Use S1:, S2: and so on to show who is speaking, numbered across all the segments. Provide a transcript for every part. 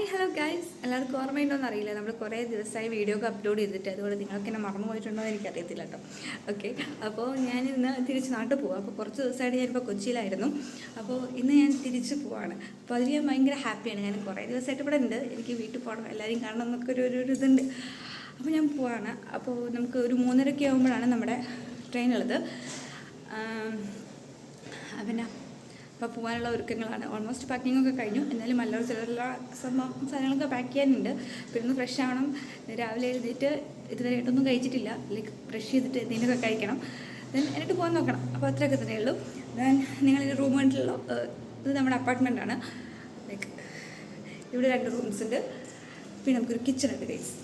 S1: Hi hello guys എല്ലാവർക്കും ഓർമ്മയുണ്ടോയെന്ന് അറിയില്ല. നമ്മൾ കുറേ ദിവസമായി വീഡിയോ ഒക്കെ അപ്ലോഡ് ചെയ്തിട്ട് അതുകൊണ്ട് നിങ്ങൾക്ക് എന്നെ മറന്നു പോയിട്ടുണ്ടോ എന്ന് എനിക്കറിയത്തില്ല കേട്ടോ. ഓക്കെ അപ്പോൾ ഞാൻ ഇന്ന് തിരിച്ച് നാട്ടിൽ പോകും അപ്പോൾ കുറച്ച് ദിവസമായിട്ട് ഞാനിപ്പോൾ കൊച്ചിയിലായിരുന്നു. അപ്പോൾ ഇന്ന് ഞാൻ തിരിച്ച് പോവാണ്. അപ്പോൾ അതിൽ ഞാൻ ഭയങ്കര ഹാപ്പിയാണ്. ഞാൻ കുറേ ദിവസമായിട്ട് ഇവിടെ ഉണ്ട്. എനിക്ക് വീട്ടിൽ പോകണം എല്ലാവരും കാണണം എന്നൊക്കെ ഒരു ഒരു ഇതുണ്ട്. അപ്പോൾ ഞാൻ പോവാണ്. അപ്പോൾ നമുക്ക് ഒരു മൂന്നരയ്ക്ക് ആകുമ്പോഴാണ് നമ്മുടെ ട്രെയിനുള്ളത് പിന്നെ അപ്പോൾ പോകാനുള്ള ഒരുക്കങ്ങളാണ്. ഓൾമോസ്റ്റ് പാക്കിംഗ് ഒക്കെ കഴിഞ്ഞു. എന്നാലും മല്ലൂർ ചിലരുള്ള സംഭവം സാധനങ്ങളൊക്കെ പാക്ക് ചെയ്യാനുണ്ട്. പിന്നെ ഫ്രഷ് ആവണം. രാവിലെ എഴുന്നേറ്റ് ഇതുവരെയായിട്ടൊന്നും കഴിച്ചിട്ടില്ല. ലൈക്ക് ബ്രഷ് ചെയ്തിട്ട് എന്തെങ്കിലുമൊക്കെ കഴിക്കണം. ദെൻ എന്നിട്ട് പോകാൻ നോക്കണം. അപ്പോൾ അത്രയൊക്കെ തന്നെ ഉള്ളൂ. ദെൻ നിങ്ങളൊരു റൂം കണ്ടുള്ള ഇത് നമ്മുടെ അപ്പാർട്ട്മെന്റ് ആണ്. ലൈക്ക് ഇവിടെ രണ്ട് റൂംസ് ഉണ്ട്. പിന്നെ നമുക്കൊരു കിച്ചൺ ഉണ്ട് ഗൈസ്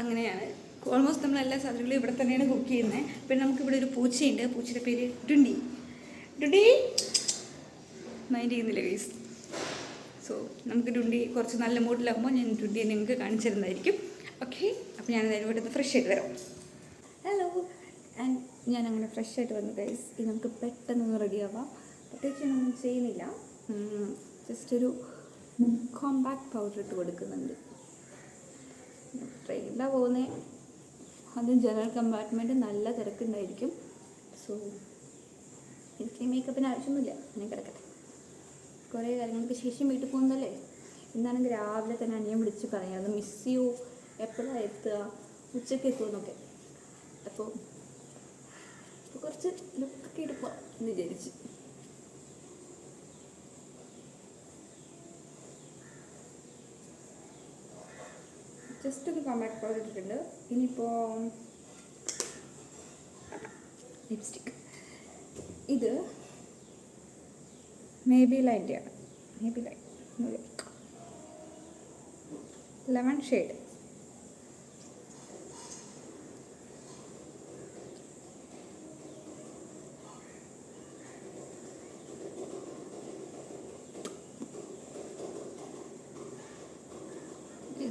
S1: അങ്ങനെയാണ്. ഓൾമോസ്റ്റ് നമ്മൾ എല്ലാ സാധനങ്ങളും ഇവിടെ തന്നെയാണ് കുക്ക് ചെയ്യുന്നത് പിന്നെ നമുക്ക് ഇവിടെ ഒരു പൂച്ചയുണ്ട്. പൂച്ചയുടെ പേര് ടുണ്ടി ഡുണ്ടി മൈൻഡ് ചെയ്യുന്നില്ല ഗൈസ് സോ നമുക്ക് ടുണ്ടി കുറച്ച് നല്ല മൂഡിലാകുമ്പോൾ ഞാൻ ഡുണ്ടിയെ നിങ്ങൾക്ക് കാണിച്ചു തരുന്നതായിരിക്കും. ഓക്കെ അപ്പോൾ ഞാൻ അതിന് ഇവിടെ ഫ്രഷ് ആയിട്ട് വരാം. ഹലോ ആൻഡ് ഞാൻ അങ്ങനെ ഫ്രഷ് ആയിട്ട് വന്നു ഗൈസ് ഇത് നമുക്ക് പെട്ടെന്നൊന്ന് റെഡിയാവാം പ്രത്യേകിച്ച് ഞാനൊന്നും ചെയ്യുന്നില്ല. ജസ്റ്റ് ഒരു കോമ്പാക്ട് പൗഡർ ഇട്ട് കൊടുക്കുന്നുണ്ട്. ട്രെയിനിലാണ് പോകുന്നത് അതും ജനറൽ കമ്പാർട്ട്മെന്റ് നല്ല തിരക്കുണ്ടായിരിക്കും. സോ എനിക്ക് മേക്കപ്പിന് ആവശ്യമൊന്നുമില്ല. ഞാൻ കിടക്കട്ടെ. കുറേ കാര്യങ്ങൾക്ക് ശേഷം വീട്ടിൽ പോകുന്നതല്ലേ? ഇന്നാണെങ്കിൽ രാവിലെ തന്നെ അനിയൻ വിളിച്ച് പറയാം മിസ് ചെയ്യൂ എപ്പോഴാണ് എത്തുക? ഉച്ചയ്ക്ക് എത്തുമെന്നൊക്കെ അപ്പോൾ കുറച്ച് ലുക്കൊക്കെ എടുക്കുക എന്ന് വിചാരിച്ച്. ജസ്റ്റ് ഒരു കോമ്പാക്ട് പൗഡർ ഇട്ടിട്ടുണ്ട് ഇനിയിപ്പോൾ ലിപ്സ്റ്റിക് ഇത് മേ ബി ലൈന്റെയാണ് Maybelline lemon shade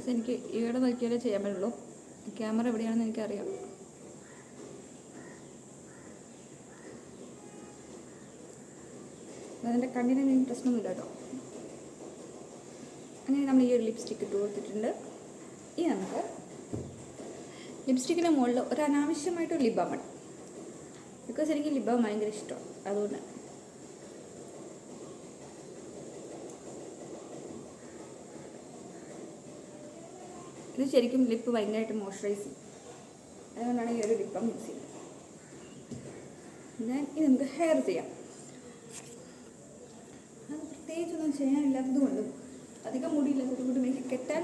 S1: Yes, എനിക്ക് ഇവിടെ നോക്കിയാലേ ചെയ്യാൻ പറ്റുള്ളൂ. ക്യാമറ എവിടെയാണെന്ന് എനിക്കറിയാം. അതിന്റെ കണ്ണിന് പ്രശ്നമൊന്നുമില്ല കേട്ടോ. അങ്ങനെ നമ്മൾ ഈ ഒരു ലിപ്സ്റ്റിക്ക് ഇട്ട് കൊടുത്തിട്ടുണ്ട്. ഇനി നമുക്ക് ലിപ്സ്റ്റിക്കിന്റെ മുകളിൽ ഒരു അനാവശ്യമായിട്ട് ഒരു ഇടാം ബിക്കോസ് എനിക്ക് ലിബാം ഭയങ്കര ഇഷ്ടമാണ്. അതുകൊണ്ട് ഇത് ശരിക്കും ലിപ്പ് ഭയങ്കരമായിട്ട് മോയ്സ്ചറൈസ് ചെയ്യും. അതുകൊണ്ടാണ് ഈ ഒരു ലിപ്പം യൂസ് ചെയ്യുന്നത്. ഞാൻ ഇത് നമുക്ക് ഹെയർ ചെയ്യാം. അത് പ്രത്യേകിച്ചൊന്നും ചെയ്യാനില്ലാത്തത് കൊണ്ടും അധികം മുടിയില്ലാത്തത് കൊണ്ടും എനിക്ക് കെട്ടാൻ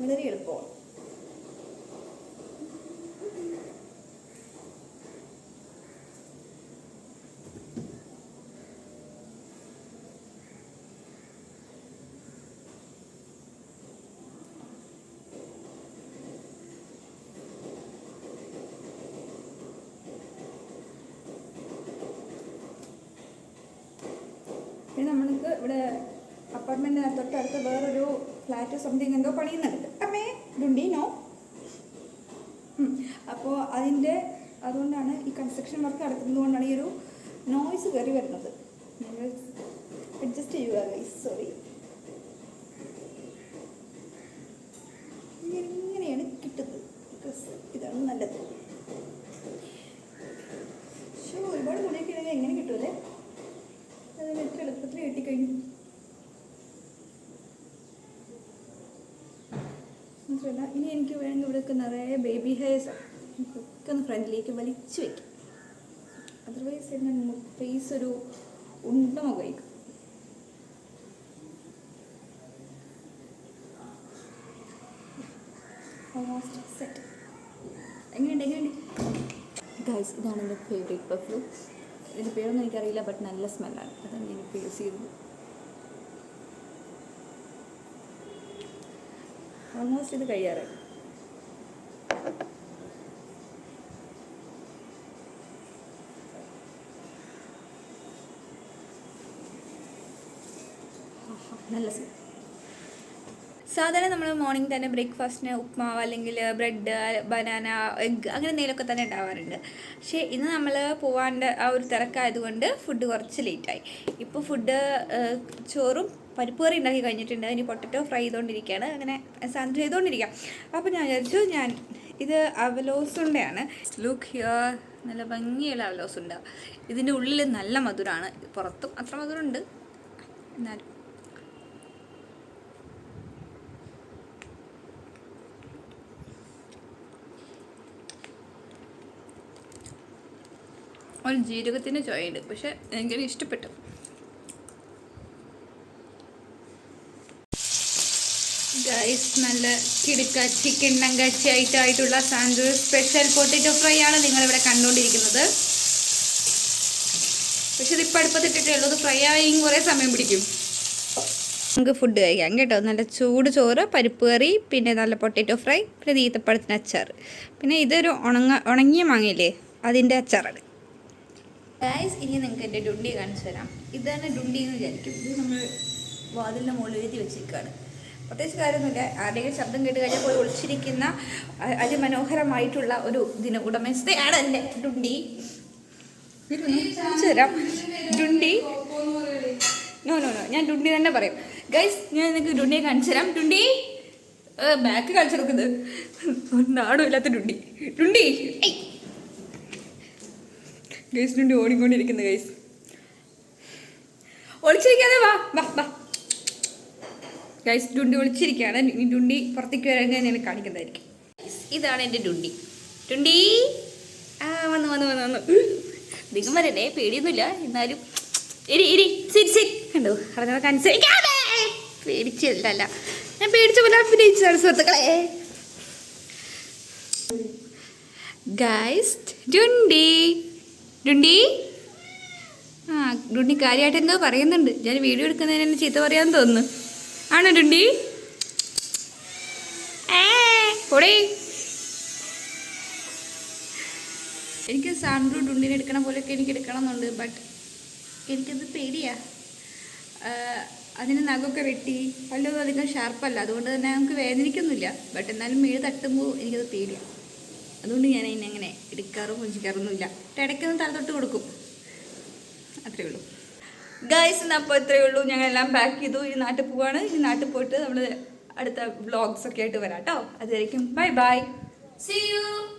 S1: വളരെ എളുപ്പമാണ്. നമ്മൾക്ക് ഇവിടെ അപ്പാർട്ട്മെന്റിന് തൊട്ടടുത്ത് വേറൊരു ഫ്ലാറ്റ് സംതിങ് എന്തോ പണിയുന്നുണ്ട്. അമ്മേ ഡുണ്ടി നോ അപ്പോൾ അതിന്റെ അതുകൊണ്ടാണ് ഈ കൺസ്ട്രക്ഷൻ വർക്ക് നടക്കുന്നത് കൊണ്ടാണ് ഈ ഒരു നോയ്സ് കയറി വരുന്നത്. അഡ്ജസ്റ്റ് ചെയ്യുക സോറി മാത്രമല്ല ഇനി എനിക്ക് വേണമെങ്കിൽ ഇവിടെയൊക്കെ നിറയെ ബേബി ഹെയർസ് ഒക്കെ ഒന്ന് ഫ്രണ്ടിലേക്ക് വലിച്ചു വയ്ക്കും അതർവൈസ് എന്റെ ഫേസ് ഒരു ഉണ്ട മുഖമായിരിക്കും സെറ്റ് ഗൈസ് ഇതാണ് എന്റെ ഫേവറേറ്റ് പെർഫ്യൂം ഇതിന്റെ പേരൊന്നും എനിക്കറിയില്ല ബട്ട് നല്ല സ്മെല്ലാണ് അതാണ് ഞാനിപ്പോൾ യൂസ് ചെയ്തത്. ഓൾമോസ്റ്റ് ഇത് കഴിയാറായി. നല്ല സാധാരണ നമ്മൾ മോർണിംഗ് തന്നെ ബ്രേക്ക്ഫാസ്റ്റിന് ഉപ്മാവ് അല്ലെങ്കിൽ ബ്രെഡ് ബനാന എഗ്ഗ് അങ്ങനെ എന്തെങ്കിലുമൊക്കെ തന്നെ ഉണ്ടാവാറുണ്ട്. പക്ഷേ ഇന്ന് നമ്മൾ പോവാണ്ട് ആ ഒരു തിരക്കായതുകൊണ്ട് ഫുഡ് കുറച്ച് ലേറ്റായി ഇപ്പോൾ ഫുഡ് ചോറും പരിപ്പ് കറി ഉണ്ടാക്കി കഴിഞ്ഞിട്ടുണ്ട്. ഇനി പൊട്ടറ്റോ ഫ്രൈ ചെയ്തുകൊണ്ടിരിക്കുകയാണ് അങ്ങനെ സാന്ദ്ര ചെയ്തുകൊണ്ടിരിക്കാം അപ്പോൾ ഞാൻ വിചാരിച്ചു ഞാൻ ഇത് അവലോസുണ്ടയാണ്. ലുക്ക് ഹിയർ നല്ല ഭംഗിയുള്ള അവലോസുണ്ട. ഇതിന്റെ ഉള്ളിൽ നല്ല മധുരമാണ് പുറത്തും അത്ര മധുരമുണ്ട്. എന്നാലും. ഒരു ജീരകത്തിന്റെ ചോയുണ്ട് പക്ഷെ എനിക്കത് ഇഷ്ടപ്പെട്ടു. ഗൈസ് നല്ല കിടുക്ക ചിക്കൻ നങ്കച്ചി ആയിട്ടുള്ള സാൻഡ്വിച്ച് സ്പെഷ്യൽ പൊട്ടറ്റോ ഫ്രൈ ആണ് നിങ്ങളിവിടെ കണ്ടുകൊണ്ടിരിക്കുന്നത്. പക്ഷെ ഇതിപ്പോൾ അടുപ്പത്തിട്ടിട്ടേ ഉള്ളൂ. ഫ്രൈ ആയി കുറേ സമയം പിടിക്കും. നമുക്ക് ഫുഡ് കഴിക്കാം കേട്ടോ. നല്ല ചൂട് ചോറ് പരിപ്പ് കറി പിന്നെ നല്ല പൊട്ടറ്റോ ഫ്രൈ പിന്നെ ഈത്തപ്പഴത്തിന് അച്ചാർ. പിന്നെ ഇതൊരു ഉണങ്ങ ഉണങ്ങിയ മാങ്ങയില്ലേ? അതിന്റെ അച്ചാറാണ്. ഗൈസ് ഇനി നിങ്ങൾക്ക് എന്റെ ഡുണ്ടി കാണിച്ചു തരാം. ഇതാണ് ഡുണ്ടി എന്ന് വിചാരിക്കും. ഇത് നമ്മൾ വാതിലിന്റെ മുകളിൽ എഴുതി പ്രത്യേകിച്ച് കാര്യമൊന്നുമില്ല. ആരുടെയും ശബ്ദം കേട്ട് കഴിഞ്ഞാൽ പോയി ഒളിച്ചിരിക്കുന്ന അതിമനോഹരമായിട്ടുള്ള ഒരു ദിന ഉടമസ്ഥയാണ് എന്റെ ഡുണ്ടി. തരാം. ഡുണ്ടി. നോ നോ നോ ഞാൻ ഡുണ്ടി തന്നെ പറയും. ഗൈസ് ഞാൻ നിങ്ങൾക്ക് ഡുണ്ടിയെ കാണിച്ചു തരാം. ഡുണ്ടി. ബാക്ക് കാണിച്ചു കൊടുക്കുന്നത്. നാടും ഇല്ലാത്ത ഡുണ്ടി. ഡുണ്ടി. ഗൈസ് ഡുണ്ടി ഓടിക്കൊണ്ടിരിക്കുന്നു ഗൈസ് ഒളിച്ചിരിക്കാതെ വാ. വാ വാ. ഗൈസ് ഡുണ്ടി ഒളിച്ചിരിക്കുകയാണ് ഈ ഡുണ്ടി പുറത്തേക്ക് വരാൻ ഞാൻ കാണിക്കുന്നതായിരിക്കും. ഇതാണ് എന്റെ ഡുണ്ടി. ഡുണ്ടി? ആ വന്നു വന്നു വന്നു വന്നു. അധികം വരണ്ടേ പേടിയൊന്നുമില്ല. എന്നാലും ഇരി ഇരി ശരി ശരി കണ്ടോ? പറഞ്ഞതൊക്കെ അനുസരിക്കാതെ പേടിച്ചല്ല ഞാൻ പേടിച്ച പോലെ അഭിനയിച്ചതാണ് സുഹൃത്തുക്കളെ. ഗൈസ് ആ ഡുണ്ടി കാര്യമായിട്ട് എന്തോ പറയുന്നുണ്ട്. ഞാൻ വീഡിയോ എടുക്കുന്നതിന് ചീത്ത പറയാൻ തോന്നുന്നു. ആണോ ടുണ്ടി എനിക്ക് സാൻഡ്രു ഡുണ്ടിനെ എടുക്കണ പോലെയൊക്കെ എനിക്ക് എടുക്കണം എന്നുണ്ട് ബട്ട് എനിക്കത് പേടിയാ. അതിന് നഖമൊക്കെ വെട്ടി. പല്ലൊന്നും അധികം ഷാർപ്പല്ല. അതുകൊണ്ട് തന്നെ നമുക്ക് വേദനിക്കൊന്നുമില്ല. ബട്ട് എന്നാലും മേഴ് തട്ടുമ്പോൾ എനിക്കത് പേടിയാ. അതുകൊണ്ട് ഞാൻ അതിനെ അങ്ങനെ എടുക്കാറും പൊഞ്ചിക്കാറൊന്നുമില്ല ഇടയ്ക്കൊന്ന് തലതൊട്ട് കൊടുക്കും. അത്രേ ഉള്ളൂ. ഗൈസ് അപ്പോൾ ഇത്രയേ ഉള്ളൂ. ഞങ്ങൾ എല്ലാം പാക്ക് ചെയ്തു. ഈ നാട്ടിൽ പോവാണ്. ഈ നാട്ടിൽ പോയിട്ട് നമ്മൾ അടുത്ത വ്ളോഗ്സ് ഒക്കെ ആയിട്ട് വരാം കേട്ടോ അതായിരിക്കും ബൈ ബൈ സി യു